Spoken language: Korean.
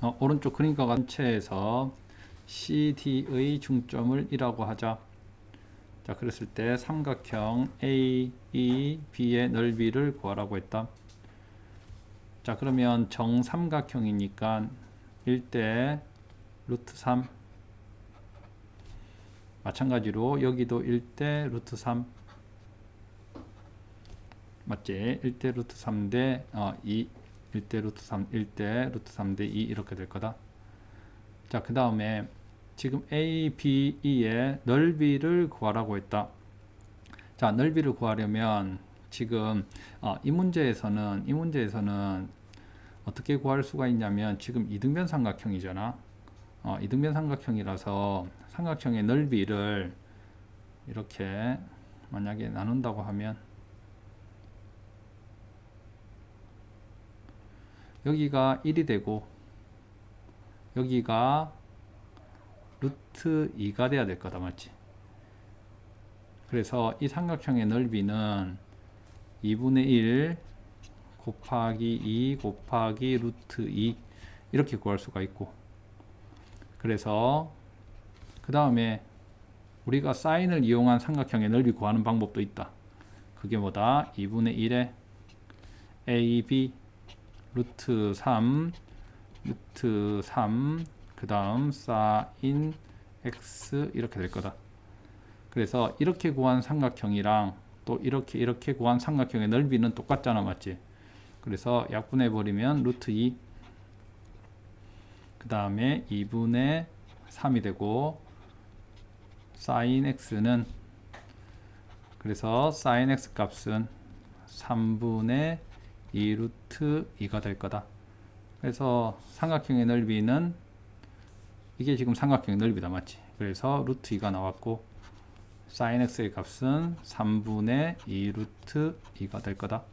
어, 오른쪽 그림과 전체에서 CD의 중점을 1라고 하자. 자, 그랬을 때 삼각형 A, E, B의 넓이를 구하라고 했다. 자, 그러면 정삼각형이니까 1대 루트 3 마찬가지로 여기도 1대 루트 3 맞지? 1대 루트 3대 어, 2 1대 루트 3 1대 루트 3대 2 이렇게 될 거다. 자, 그 다음에 지금 A, B, E의 넓이를 구하라고 했다. 자, 넓이를 구하려면 지금 어, 이 문제에서는 이 문제에서는 어떻게 구할 수가 있냐면 지금 이등변 삼각형이잖아. 어, 이등변 삼각형이라서 삼각형의 넓이를 이렇게 만약에 나눈다고 하면 여기가 1이 되고 여기가 루트 2가 돼야 될 거다 맞지? 그래서 이 삼각형의 넓이는 2분의 1 곱하기 2 곱하기 루트 2 이렇게 구할 수가 있고 그래서 그 다음에 우리가 사인을 이용한 삼각형의 넓이 구하는 방법도 있다. 그게 뭐다? 2분의 1에 AB 루트 3 루트 3 그 다음 사인 x 이렇게 될 거다. 그래서 이렇게 구한 삼각형이랑 또 이렇게 이렇게 구한 삼각형의 넓이는 똑같잖아 맞지? 그래서 약분해 버리면 루트 2 그 다음에 2분의 3이 되고 사인 x는 그래서 사인 x 값은 3분의 2 루트 2가 될 거다. 그래서 삼각형의 넓이는 이게 지금 삼각형의 넓이다 맞지? 그래서 루트 2가 나왔고 사인 x의 값은 3분의 2 루트 2가 될 거다.